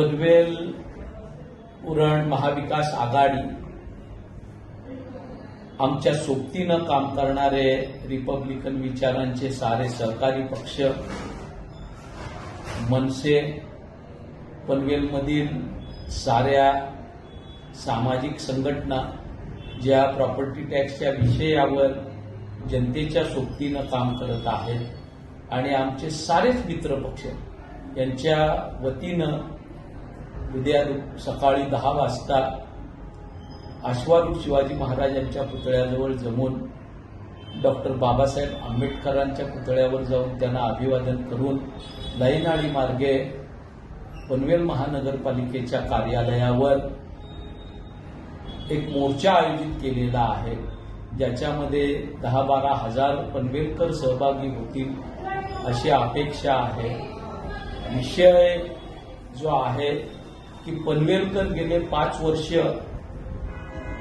पनवेल उरण महाविकास आघाडी आमच्या सोबतीनं काम करणारे रिपब्लिकन विचारांचे सारे सहकारी पक्ष मनसे पनवेलमधील साऱ्या सामाजिक संघटना ज्या प्रॉपर्टी टॅक्सच्या विषयावर जनतेच्या सोबतीनं काम करत आहेत आणि आमचे सारेच मित्रपक्ष यांच्या वतीनं उद्या सकाळी दहा वाजता अश्वारूढ शिवाजी महाराजांच्या पुतळ्याजवळ जमून डॉक्टर बाबासाहेब आंबेडकरांच्या पुतळ्यावर जाऊन त्यांना अभिवादन करून लईनाळी मार्गे पनवेल महानगरपालिकेच्या कार्यालयावर एक मोर्चा आयोजित केलेला आहे. ज्याच्यामध्ये दहा बारा हजार पनवेलकर सहभागी होतील अशी अपेक्षा आहे. विषय जो आहे की पनवेलकर गेले पाच वर्ष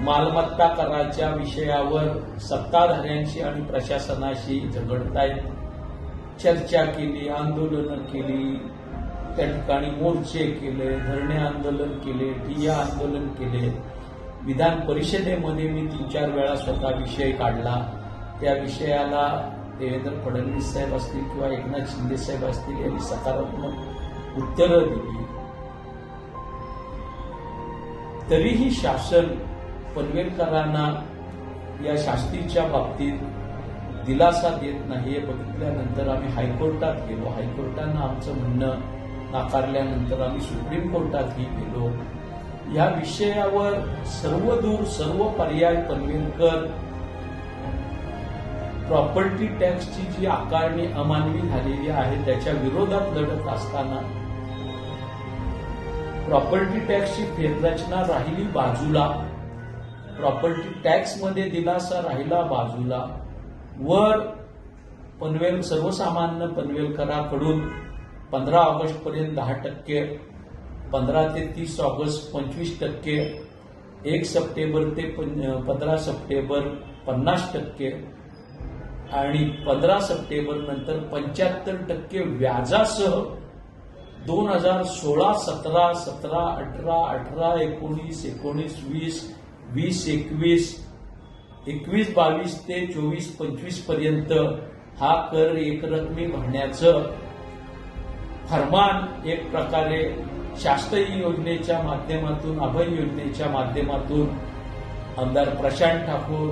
मालमत्ता कराच्या विषयावर सत्ताधाऱ्यांशी आणि प्रशासनाशी झगडतायत. चर्चा केली आंदोलनं केली त्या ठिकाणी मोर्चे केले धरणे आंदोलन केले ठिय्या आंदोलन केले. विधान परिषदेमध्ये मी तीन चार वेळा स्वतः विषय काढला. त्या विषयाला देवेंद्र फडणवीस साहेब असतील किंवा एकनाथ शिंदे साहेब असतील यांनी सकारात्मक उत्तरं दिली. तरीही शासन पनवेलकरांना या शास्तीच्या बाबतीत दिलासा देत नाही हे बघितल्यानंतर आम्ही हायकोर्टात गेलो. हायकोर्टानं आमचं म्हणणं नाकारल्यानंतर आम्ही सुप्रीम कोर्टातही गेलो. या विषयावर सर्व दूर सर्व पर्याय पनवेलकर प्रॉपर्टी टॅक्सची जी आकारणी अमानवी झालेली आहे त्याच्या विरोधात लढत असताना प्रॉपर्टी टॅक्सची फेररचना राहिली बाजूला. प्रॉपर्टी टॅक्समध्ये दिलासा राहिला बाजूला. वर पनवेल सर्वसामान्य पनवेलकराकडून पंधरा ऑगस्ट पर्यंत दहा टक्के पंधरा ते तीस ऑगस्ट पंचवीस टक्के एक सप्टेंबर ते पंधरा सप्टेंबर पन्नास टक्के आणि पंधरा सप्टेंबर नंतर पंच्याहत्तर टक्के व्याजासह दोन हजार सोळा सतरा सतरा अठरा अठरा एकोणीस एकोणीस वीस वीस एकवीस एकवीस बावीस ते चोवीस पंचवीसपर्यंत हा कर एकरकमी भरण्याचं फरमान एक प्रकारे शास्त्रीय योजनेच्या माध्यमातून अभय योजनेच्या माध्यमातून आमदार प्रशांत ठाकूर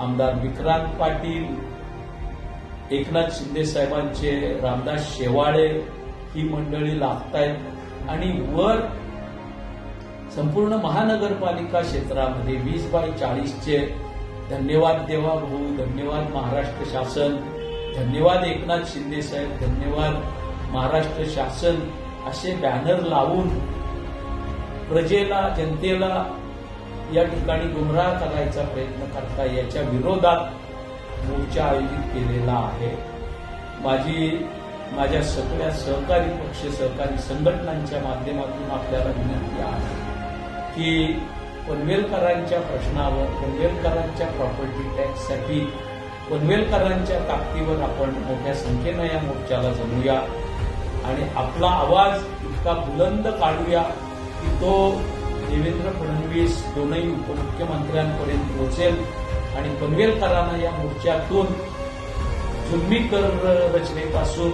आमदार विक्रांत पाटील एकनाथ शिंदे साहेबांचे रामदास शेवाळे ही मंडळी लागतायत आणि वर संपूर्ण महानगरपालिका क्षेत्रामध्ये वीस बाय चाळीसचे धन्यवाद देवा भाऊ धन्यवाद महाराष्ट्र शासन धन्यवाद एकनाथ शिंदे साहेब धन्यवाद महाराष्ट्र शासन असे बॅनर लावून प्रजेला जनतेला या ठिकाणी गुमराह करायचा प्रयत्न करता याच्या विरोधात मोर्चा आयोजित केलेला आहे. माझी माझ्या सगळ्या सहकारी पक्ष सहकारी संघटनांच्या माध्यमातून आपल्याला विनंती आहे की पनवेलकरांच्या प्रश्नावर पनवेलकरांच्या प्रॉपर्टी टॅक्ससाठी पनवेलकरांच्या ताकदीवर आपण मोठ्या संख्येनं या मोर्चाला जमूया. आणि आपला आवाज इतका बुलंद काढूया की तो देवेंद्र फडणवीस दोनही उपमुख्यमंत्र्यांपर्यंत पोहोचेल आणि पनवेलकरांना या मोर्चातून जुलमी कर रचनेपासून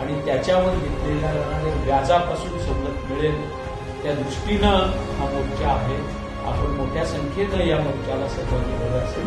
आणि त्याच्यावर घेतलेल्या जाणाऱ्या व्याजापासून सवलत मिळेल त्या दृष्टीनं हा मोर्चा आहे. आपण मोठ्या संख्येनं या मोर्चाला सहभागी होण्यास असेल